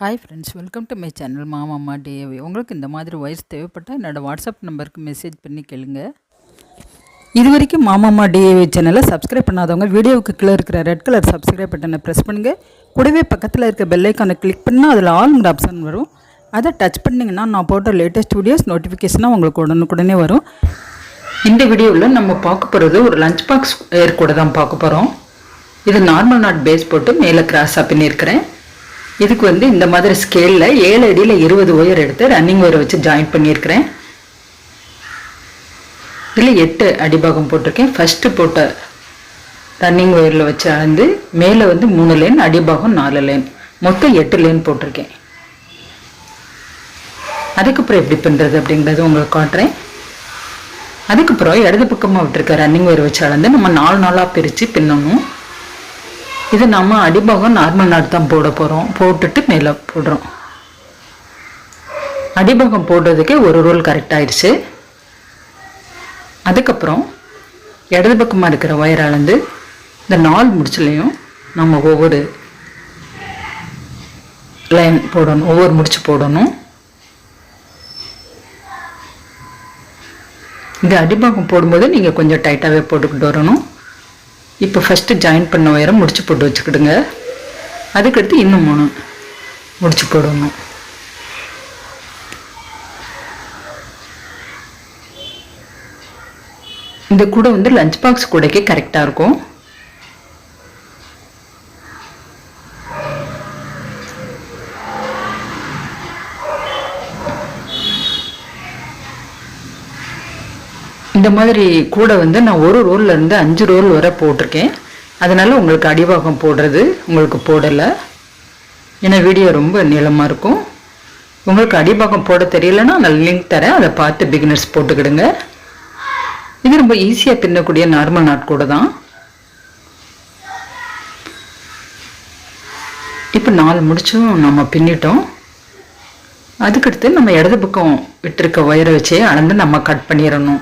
Hi friends welcome to my channel மாமாமா டிஏவி உங்களுக்கு இந்த மாதிரி வாய்ஸ் தேவைப்பட்டால் என்னோடய வாட்ஸ்அப் நம்பருக்கு மெசேஜ் பண்ணி கேளுங்க. இது வரைக்கும் மாமாமா டிஏவி சேனலை சப்ஸ்கிரைப் பண்ணாதவங்க வீடியோவுக்கு கீழே இருக்கிற ரெட் கலர் சப்ஸ்கிரைப் பட்டனை ப்ரெஸ் பண்ணுங்கள் கூடவே பக்கத்தில் இருக்க பெல்லைக்கானை கிளிக் பண்ணால் அதில் ஆல்ங்கிற ஆப்ஷன் வரும். அதை டச் பண்ணிங்கன்னா நான் போட்ட லேட்டஸ்ட் வீடியோஸ் நோட்டிஃபிகேஷனாக உங்களுக்கு உடனுக்குடனே வரும். இந்த வீடியோவில் நம்ம பார்க்க போகிறது ஒரு லஞ்ச் பாக்ஸ் ஏர் கூட தான் பார்க்க போகிறோம் இது நார்மல் நாட் பேஸ் போட்டு மேலே கிராஸாக பண்ணியிருக்கிறேன் இதுக்கு வந்து இந்த மாதிரி ஸ்கேலில் ஏழு அடியில் இருபது ஒயர் எடுத்து ரன்னிங் ஒயரை வச்சு ஜாயின் பண்ணியிருக்கிறேன். இதில் எட்டு அடிபாகம் போட்டிருக்கேன். ஃபஸ்ட்டு போட்ட ரன்னிங் ஒயரில் வச்சு அளந்து மேலே வந்து மூணு லைன் அடிபாகம் நாலு லைன் மொத்தம் எட்டு லைன் போட்டிருக்கேன். அதுக்கப்புறம் எப்படி பண்ணுறது அப்படிங்கிறது உங்களுக்கு காட்டுறேன். அதுக்கப்புறம் இடது பக்கமாக விட்டுருக்க ரன்னிங் ஒயர் வச்சு அளந்து நம்ம நாலு நாளாக பிரித்து பின்னணும். இது நம்ம அடிபாகம் நார்மல் நாட் தான் போட போகிறோம் போட்டுட்டு மேலே போடுறோம். அடிபாகம் போடுறதுக்கே ஒரு ரோல் கரெக்டாகிடுச்சு அதுக்கப்புறம் இடது பக்கமாக இருக்கிற ஒயர் அளந்து இந்த நாள் முடிச்சுலையும் நம்ம ஒவ்வொரு லைன் போடணும். ஒவ்வொரு முடிச்சு போடணும். இந்த அடிபாகம் போடும்போது நீங்கள் கொஞ்சம் டைட்டாகவே போட்டுக்கிட்டு வரணும். இப்போ ஃபஸ்ட்டு ஜாயின் பண்ண ஒயரை முடிச்சு போட்டு வச்சுக்கிடுங்க. அதுக்கடுத்து இன்னும் மூணு முடிச்சு போடணும். இந்த கூடை வந்து லஞ்ச் பாக்ஸ் கூடைக்கே கரெக்டாக இருக்கும். இந்த மாதிரி கூட வந்து நான் ஒரு ரோல்ல இருந்து அஞ்சு ரோல் வரை போட்டிருக்கேன். அதனால் உங்களுக்கு அடிவாகம் போடுறது உங்களுக்கு போடலை. ஏன்னா வீடியோ ரொம்ப நீளமாக இருக்கும். உங்களுக்கு அடிபாகம் போட தெரியலன்னா நான் லிங்க் தரேன். அதை பார்த்து பிகினர்ஸ் போட்டுக்கிடுங்க. இது ரொம்ப ஈஸியாக பின்னக்கூடிய நார்மல் நாட் கூட தான். இப்போ நாலு முடிச்சும் நம்ம பின்னிட்டோம். அதுக்கடுத்து நம்ம இடது பக்கம் விட்டுருக்க ஒயரை வச்சே அளந்து நம்ம கட் பண்ணிடணும்.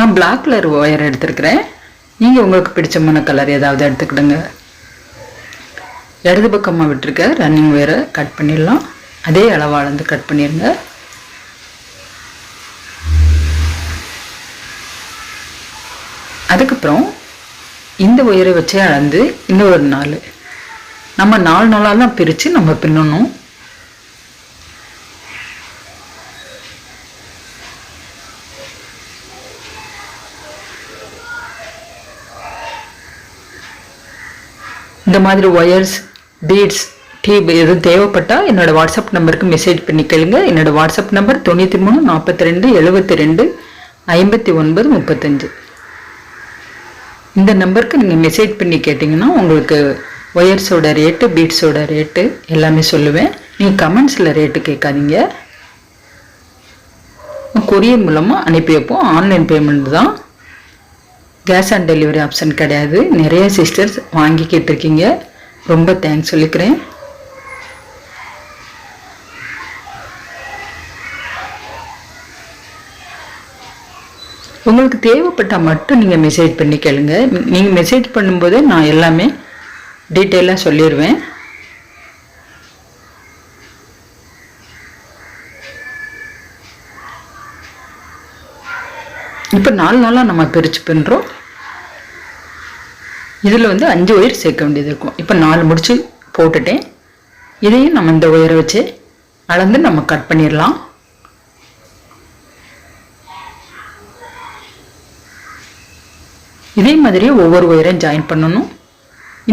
நான் பிளாக் கலர் ஒயர் எடுத்துருக்கிறேன். நீங்கள் உங்களுக்கு பிடிச்சமான கலர் ஏதாவது எடுத்துக்கிடுங்க. இடது பக்கமாக விட்டுருக்க ரன்னிங் ஒயரை கட் பண்ணிடலாம். அதே அளவாலேருந்து கட் பண்ணிடுங்க அதுக்கப்புறம் இந்த ஒயரை வச்சே அளந்து இன்னும் ஒரு நாலு. நம்ம நாலு நாளாலாம் பிரித்து நம்ம பின்னணும். இந்த மாதிரி ஒயர்ஸ் பீட்ஸ் டீப் எதுவும் தேவைப்பட்டால் என்னோடய வாட்ஸ்அப் நம்பருக்கு மெசேஜ் பண்ணி கேளுங்க. என்னோடய வாட்ஸ்அப் நம்பர் தொண்ணூற்றி மூணு நாற்பத்தி ரெண்டு எழுபத்தி ரெண்டு ஐம்பத்தி ஒன்பது முப்பத்தஞ்சு. இந்த நம்பருக்கு நீங்கள் மெசேஜ் பண்ணி கேட்டிங்கன்னா உங்களுக்கு ஒயர்ஸோட ரேட்டு பீட்ஸோட ரேட்டு எல்லாமே சொல்லுவேன். நீங்கள் கமெண்ட்ஸில் ரேட்டு கேட்காதீங்க. கொரியர் மூலமாக அனுப்பி வைப்போம். ஆன்லைன் பேமெண்ட் தான். கேஷ் ஆன் டெலிவரி ஆப்ஷன் கிடையாது. நிறைய சிஸ்டர்ஸ் வாங்கி கேட்டிருக்கீங்க. ரொம்ப தேங்க்ஸ் சொல்லிக்கிறேன். உங்களுக்கு தேவைப்பட்டால் மட்டும் நீங்கள் மெசேஜ் பண்ணி கேளுங்க. நீங்கள் மெசேஜ் பண்ணும்போது நான் எல்லாமே டீட்டெயிலாக சொல்லிடுவேன் இப்போ நாலு நாளாக நம்ம பிரித்து பண்ணுறோம் இதில் வந்து அஞ்சு ஒயர் சேர்க்க வேண்டியது இருக்கும். இப்போ நாலு முடிச்சு போட்டுட்டேன். இதையும் நம்ம இந்த ஒயரை வச்சு அளந்து நம்ம கட் பண்ணிடலாம். இதே மாதிரியே ஒவ்வொரு ஒயரையும் ஜாயின் பண்ணணும்.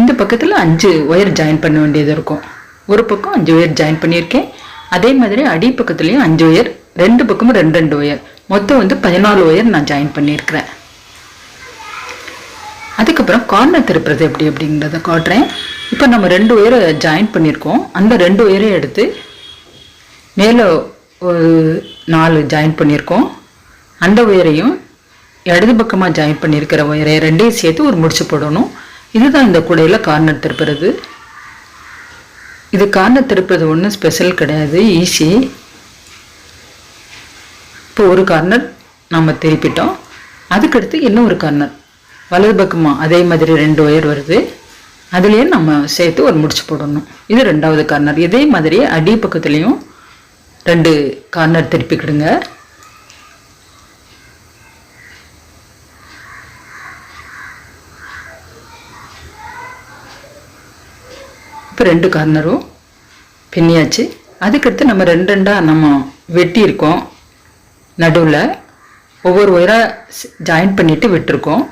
இந்த பக்கத்தில் அஞ்சு ஒயர் ஜாயின் பண்ண வேண்டியது இருக்கும். ஒரு பக்கம் அஞ்சு ஒயர் ஜாயின் பண்ணியிருக்கேன். அதே மாதிரி அடி பக்கத்துலேயும் அஞ்சு ஒயர் ரெண்டு பக்கமும் ரெண்டு ரெண்டு ஒயர் மொத்தம் வந்து பதினாலு ஒயர் நான் ஜாயின் பண்ணியிருக்கிறேன். அதுக்கப்புறம் கார்னர் திருப்புறது எப்படி அப்படிங்கிறத காட்டுறேன். இப்போ நம்ம ரெண்டு ஒயரை ஜாயின் பண்ணியிருக்கோம். அந்த ரெண்டு ஒயரை எடுத்து மேலே ஒரு நாலு ஜாயின் பண்ணியிருக்கோம். அந்த ஒயரையும் இடது பக்கமாக ஜாயின் பண்ணியிருக்கிற ஒயரை ரெண்டையும் சேர்த்து ஒரு முடிச்சு போடணும். இதுதான் இந்த கூடையில் கார்னர் திருப்புறது. இது கார்னர் திருப்புறது ஒன்றும் ஸ்பெஷல் கிடையாது. ஈஸி இப்போ ஒரு கார்னர் நம்ம திருப்பிட்டோம். அதுக்கடுத்து இன்னும் ஒரு கார்னர் வலது பக்கமாக அதே மாதிரி ரெண்டு ஒயர் வருது. அதுலேயும் நம்ம சேர்த்து ஒரு முடிச்சு போடணும். இது ரெண்டாவது கார்னர் இதே மாதிரி அடி பக்கத்துலேயும் ரெண்டு கார்னர் திருப்பிக்கிடுங்க. இப்போ ரெண்டு கார்னரும் பின்னியாச்சு. அதுக்கடுத்து நம்ம ரெண்டு ரெண்டாக நம்ம வெட்டியிருக்கோம். நடுவில் ஒவ்வொரு ஒயராக ஜாயின் பண்ணிவிட்டு விட்டுருக்கோம்.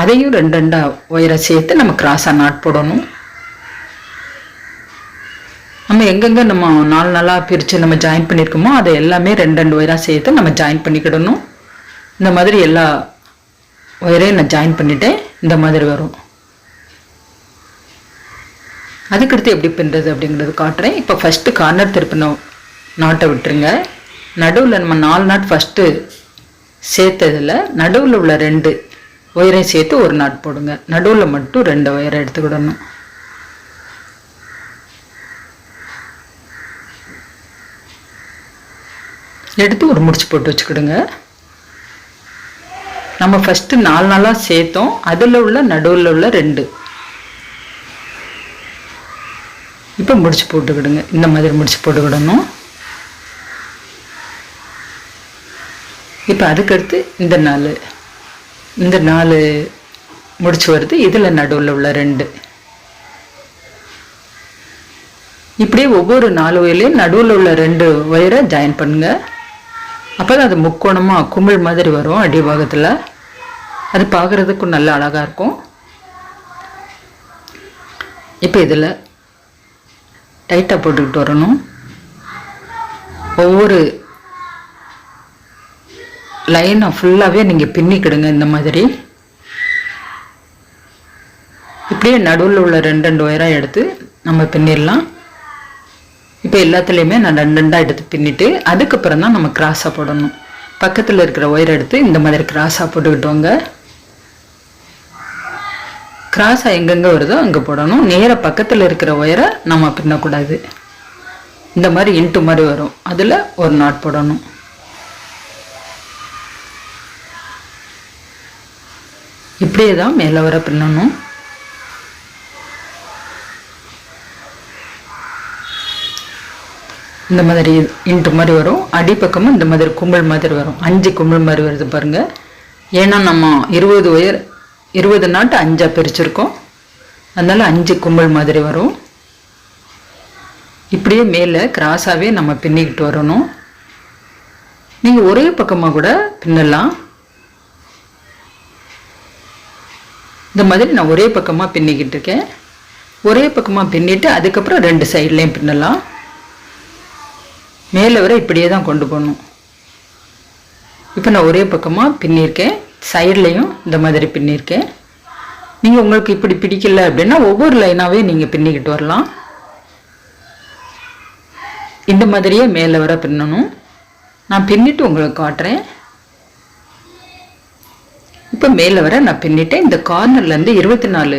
அதையும் ரெண்டு ரெண்டாக ஒயரை சேர்த்து நம்ம கிராஸாக நாட் போடணும். நம்ம எங்கெங்கே நம்ம நாலு நாளாக பிரித்து நம்ம ஜாயின் பண்ணியிருக்கோமோ அதை எல்லாமே ரெண்டு ரெண்டு ஒயராக சேர்த்து நம்ம ஜாயின் பண்ணிக்கிடணும். இந்த மாதிரி எல்லா ஒயரையும் நான் ஜாயின் பண்ணிட்டேன். இந்த மாதிரி வரும். அதுக்கடுத்து எப்படி பின்னுறது அப்படிங்கிறது காட்டுறேன். இப்போ ஃபஸ்ட்டு கார்னர் திருப்பின நாட்டை விட்டுருங்க. நடுவில் நம்ம நாலு நாட் ஃபஸ்ட்டு சேர்த்ததில் நடுவில் உள்ள ரெண்டு ஒயரையும் சேர்த்து ஒரு நாட் போடுங்க. நடுவில் மட்டும் ரெண்டு ஒயரை எடுத்துக்கிடணும். எடுத்து ஒரு முடிச்சு போட்டு வச்சுக்கிடுங்க. நம்ம ஃபஸ்ட்டு நாலு நாளாக சேர்த்தோம். அதில் உள்ள நடுவில் உள்ள ரெண்டு. இப்போ முடிச்சு போட்டுக்கிடுங்க. இந்த மாதிரி முடிச்சு போட்டுக்கிடணும். இப்போ அதுக்கடுத்து இந்த நாள் இந்த நாலு முடிச்சு வருது. இதில் நடுவில் உள்ள ரெண்டு. இப்படியே ஒவ்வொரு நாலு ஒயர்லேயும் நடுவில் உள்ள ரெண்டு ஒயரை ஜாயின் பண்ணுங்க. அப்போ தான் அது முக்கோணமாக குமிழ் மாதிரி வரும் அடிபாகத்தில் அது பார்க்குறதுக்கும் நல்ல அழகாக இருக்கும். இப்போ இதில் டைட்டாக போட்டுக்கிட்டு வரணும். ஒவ்வொரு லைனை ஃபுல்லாகவே நீங்கள் பின்னிக்கிடுங்க இந்த மாதிரி. இப்படியே நடுவில் உள்ள ரெண்டு ரெண்டு ஒயராக எடுத்து நம்ம பின்னிடலாம். இப்போ எல்லாத்துலேயுமே நான் ரெண்டு ரெண்டாக எடுத்து பின்னிட்டு அதுக்கப்புறம் தான் நம்ம கிராஸாக போடணும். பக்கத்தில் இருக்கிற ஒயர் எடுத்து இந்த மாதிரி கிராஸாக போட்டுக்கிட்டோங்க. கிராஸாக எங்கெங்கே வருதோ அங்கே போடணும். நேராக பக்கத்தில் இருக்கிற ஒயரை நம்ம பின்னக்கூடாது. இந்த மாதிரி இன்ட்டு மாதிரி வரும். அதில் ஒரு நாட் போடணும். இப்படியே தான் மேலே வர பின்னணும். இந்த மாதிரி இன்ட்டு மாதிரி வரும். அடிப்பக்கமும் இந்த மாதிரி கும்பல் மாதிரி வரும். அஞ்சு கும்பல் மாதிரி வருது பாருங்கள் ஏன்னா நம்ம இருபது ஒயர் இருபது நாட்டு அஞ்சாக பிரிச்சிருக்கோம். அதனால் அஞ்சு கும்பல் மாதிரி வரும். இப்படியே மேலே கிராஸாகவே நம்ம பின்னிக்கிட்டு வரணும். நீங்கள் ஒரே பக்கமாக கூட பின்னலாம். இந்த மாதிரி நான் ஒரே பக்கமாக பின்னிக்கிட்டு இருக்கேன். ஒரே பக்கமாக பின்னிட்டு அதுக்கப்புறம் ரெண்டு சைட்லேயும் பின்னலாம். மேலே வர இப்படியே தான் கொண்டு போகணும். இப்போ நான் ஒரே பக்கமாக பின்னியிருக்கேன் சைட்லேயும் இந்த மாதிரி பின்னியிருக்கேன் நீங்கள் உங்களுக்கு இப்படி பிடிக்கல அப்படின்னா ஒவ்வொரு லைனாகவே நீங்கள் பின்னிக்கிட்டு வரலாம். இந்த மாதிரியே மேலே வர பின்னணும். நான் பின்னிட்டு உங்களுக்கு காட்டுறேன். இப்போ மேலே வர நான் பின்னிட்டேன். இந்த கார்னர்லேருந்து இருபத்தி நாலு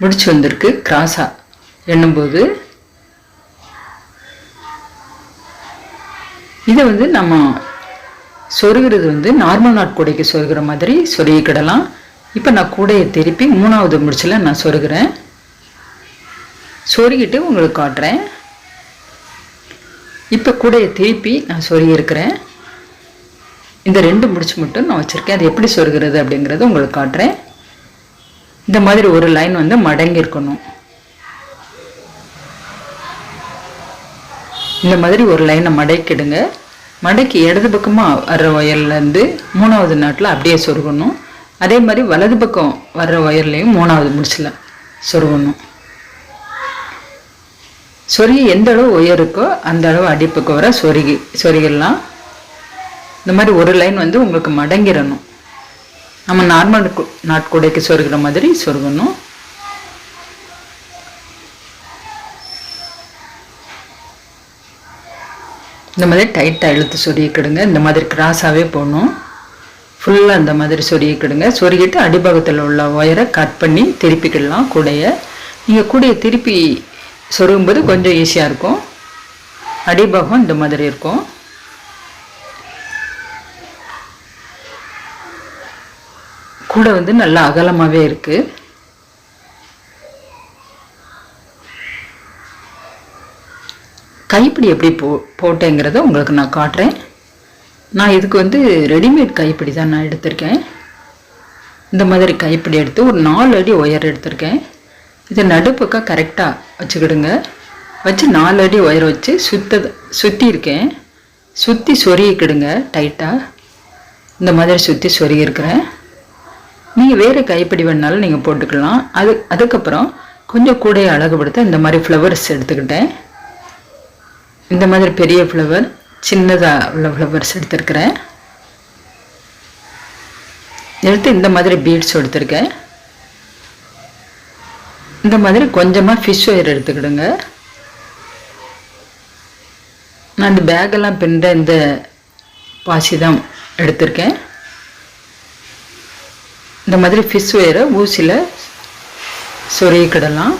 முடிச்சு வந்திருக்கு. கிராஸாக எண்ணும்போது இதை வந்து நம்ம சொருகிறது வந்து நார்மல் நாட் கூடைக்கு சொருகிற மாதிரி சொருகிக்கிடலாம். இப்போ நான் கூடையை திருப்பி மூணாவது முடிச்சில் நான் சொருகிறேன். சொருகிட்டு உங்களுக்கு காட்டுறேன். இப்போ கூடையை திருப்பி நான் சொருகியிருக்கிறேன். இந்த ரெண்டு முடிச்சு மட்டும் நான் வச்சுருக்கேன். அது எப்படி சொருகிறது அப்படிங்கிறத உங்களுக்கு காட்டுறேன். இந்த மாதிரி ஒரு லைன் வந்து மடங்கி இருக்கணும் இந்த மாதிரி ஒரு லைனை மடக்கிடுங்க. மடக்கி இடது பக்கமாக வர்ற ஒயர்லேருந்து மூணாவது நாட்டில் அப்படியே சொருகணும். அதே மாதிரி வலது பக்கம் வர்ற ஒயர்லேயும் மூணாவது முடிச்சில் சொருகணும். சொருகி எந்த அளவு உயருக்கோ அந்த அளவு அடிப்புக்கு வர சொருகி சொருகிடலாம். இந்த மாதிரி ஒரு லைன் வந்து உங்களுக்கு மடங்கிடணும். நம்ம நார்மல் நாட்கூடைக்கு சொருகிற மாதிரி சொருகணும். இந்த மாதிரி டைட்டாக இழுத்து சொருகிக்கிடுங்க இந்த மாதிரி கிராஸாகவே போடணும் ஃபுல்லாக இந்த மாதிரி சொருகிக்கிடுங்க சொருகிட்டு அடிபாகத்தில் உள்ள ஒயரை கட் பண்ணி திருப்பிக்கிடலாம் கூடையை. நீங்கள் கூடையை திருப்பி சொருகும்போது கொஞ்சம் ஈஸியாக இருக்கும். அடிபாகம் இந்த மாதிரி இருக்கும். கூட வந்து நல்லா அகலமாகவே இருக்குது கைப்பிடி எப்படி போ போட்டேங்கிறத உங்களுக்கு நான் காட்டுறேன். நான் இதுக்கு வந்து ரெடிமேட் கைப்பிடி தான் நான் எடுத்திருக்கேன். இந்த மாதிரி கைப்பிடி எடுத்து ஒரு நாலு அடி ஒயர் எடுத்திருக்கேன். இதை நடுப்புக்காக கரெக்டாக வச்சுக்கிடுங்க. வச்சு நாலு அடி ஒயர் வச்சு சுத்த சுற்றியிருக்கேன் சுற்றி சொருகிக்கிடுங்க டைட்டாக இந்த மாதிரி சுற்றி சொருகிருக்கிறேன் நீங்கள் வேறு கைப்பிடி வேணாலும் நீங்கள் போட்டுக்கலாம். அது அதுக்கப்புறம் கொஞ்சம் கூட அழகுபடுத்த இந்த மாதிரி ஃப்ளவர்ஸ் எடுத்துக்கிட்டேன். இந்த மாதிரி பெரிய ஃப்ளவர் சின்னதாக உள்ள ஃப்ளவர்ஸ் எடுத்துருக்கிறேன். எடுத்து இந்த மாதிரி பீட்ஸ் எடுத்திருக்கேன். இந்த மாதிரி கொஞ்சமாக ஃபிஷ் ஒயர் எடுத்துக்கிடுங்க. நான் இந்த பேக்கெல்லாம் பின்னுற இந்த பாசி தான் எடுத்திருக்கேன். இந்த மாதிரி ஃபிஷ் ஒயரை ஊசியில் சொருகிக்கிடலாம்.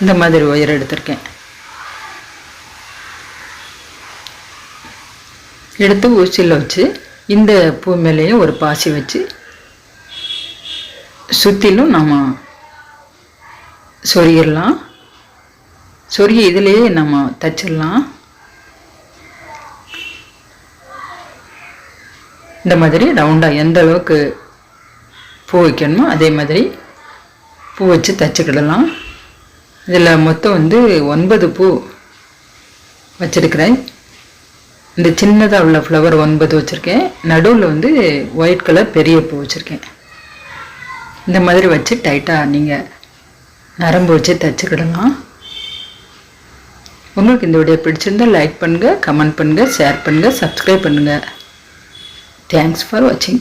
இந்த மாதிரி ஒயர் எடுத்திருக்கேன். எடுத்து ஊசியில் வச்சு இந்த பூ மேலேயும் ஒரு பாசி வச்சு சுற்றிலும் நம்ம சொருகிடலாம். சொருகி இதிலேயே நம்ம தச்சிடலாம். இந்த மாதிரி ரவுண்டாக எந்த அளவுக்கு பூ வைக்கணுமோ அதே மாதிரி பூ வச்சு தச்சுக்கிடலாம். இதில் மொத்தம் வந்து ஒன்பது பூ வச்சுருக்கிறேன். இந்த சின்னதாக உள்ள ஃப்ளவர் ஒன்பது வச்சுருக்கேன். நடுவில் வந்து ஒயிட் கலர் பெரிய பூ வச்சுருக்கேன். இந்த மாதிரி வச்சு டைட்டாக நீங்கள் நரம்பு வச்சு தச்சுக்கிடலாம். உங்களுக்கு இந்த வீடியோ பிடிச்சிருந்தால் லைக் பண்ணுங்கள் கமெண்ட் பண்ணுங்கள் ஷேர் பண்ணுங்கள் சப்ஸ்கிரைப் பண்ணுங்கள் தேங்க்ஸ் ஃபார் வாட்சிங்